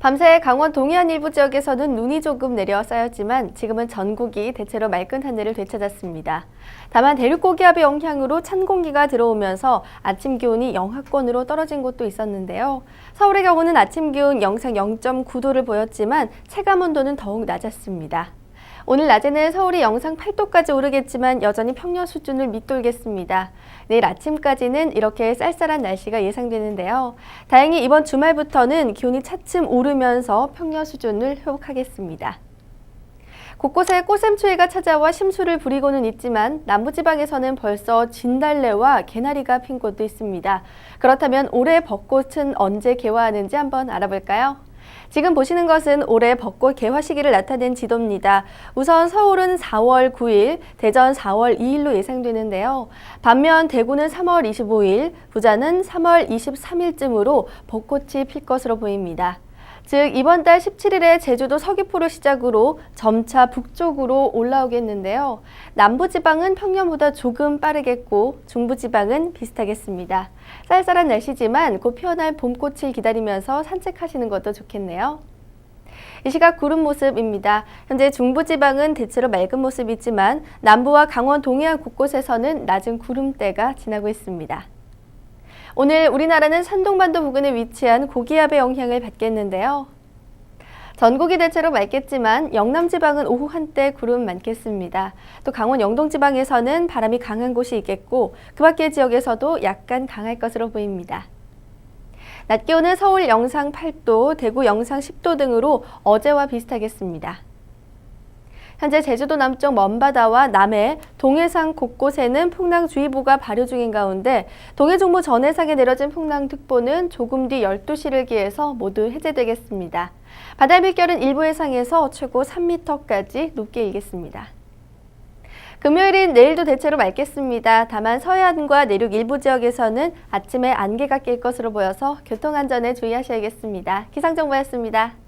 밤새 강원 동해안 일부 지역에서는 눈이 조금 내려 쌓였지만 지금은 전국이 대체로 맑은 하늘을 되찾았습니다. 다만 대륙 고기압의 영향으로 찬 공기가 들어오면서 아침 기온이 영하권으로 떨어진 곳도 있었는데요. 서울의 경우는 아침 기온 영상 0.9도를 보였지만 체감 온도는 더욱 낮았습니다. 오늘 낮에는 서울이 영상 8도까지 오르겠지만 여전히 평년 수준을 밑돌겠습니다. 내일 아침까지는 이렇게 쌀쌀한 날씨가 예상되는데요. 다행히 이번 주말부터는 기온이 차츰 오르면서 평년 수준을 회복하겠습니다. 곳곳에 꽃샘추위가 찾아와 심수를 부리고는 있지만 남부지방에서는 벌써 진달래와 개나리가 핀 곳도 있습니다. 그렇다면 올해 벚꽃은 언제 개화하는지 한번 알아볼까요? 지금 보시는 것은 올해 벚꽃 개화 시기를 나타낸 지도입니다. 우선 서울은 4월 9일, 대전 4월 2일로 예상되는데요. 반면 대구는 3월 25일, 부자는 3월 23일쯤으로 벚꽃이 필 것으로 보입니다. 즉 이번 달 17일에 제주도 서귀포를 시작으로 점차 북쪽으로 올라오겠는데요. 남부지방은 평년보다 조금 빠르겠고 중부지방은 비슷하겠습니다. 쌀쌀한 날씨지만 곧 피어날 봄꽃을 기다리면서 산책하시는 것도 좋겠네요. 이 시각 구름 모습입니다. 현재 중부지방은 대체로 맑은 모습이지만 남부와 강원 동해안 곳곳에서는 낮은 구름대가 지나고 있습니다. 오늘 우리나라는 산동반도 부근에 위치한 고기압의 영향을 받겠는데요. 전국이 대체로 맑겠지만 영남 지방은 오후 한때 구름 많겠습니다. 또 강원 영동 지방에서는 바람이 강한 곳이 있겠고 그 밖의 지역에서도 약간 강할 것으로 보입니다. 낮 기온은 서울 영상 8도, 대구 영상 10도 등으로 어제와 비슷하겠습니다. 현재 제주도 남쪽 먼바다와 남해, 동해상 곳곳에는 풍랑주의보가 발효 중인 가운데 동해종무 전해상에 내려진 풍랑특보는 조금 뒤 12시를 기해서 모두 해제되겠습니다. 바다 물결은 일부 해상에서 최고 3m까지 높게 일겠습니다. 금요일인 내일도 대체로 맑겠습니다. 다만 서해안과 내륙 일부 지역에서는 아침에 안개가 낄 것으로 보여서 교통안전에 주의하셔야겠습니다. 기상정보였습니다.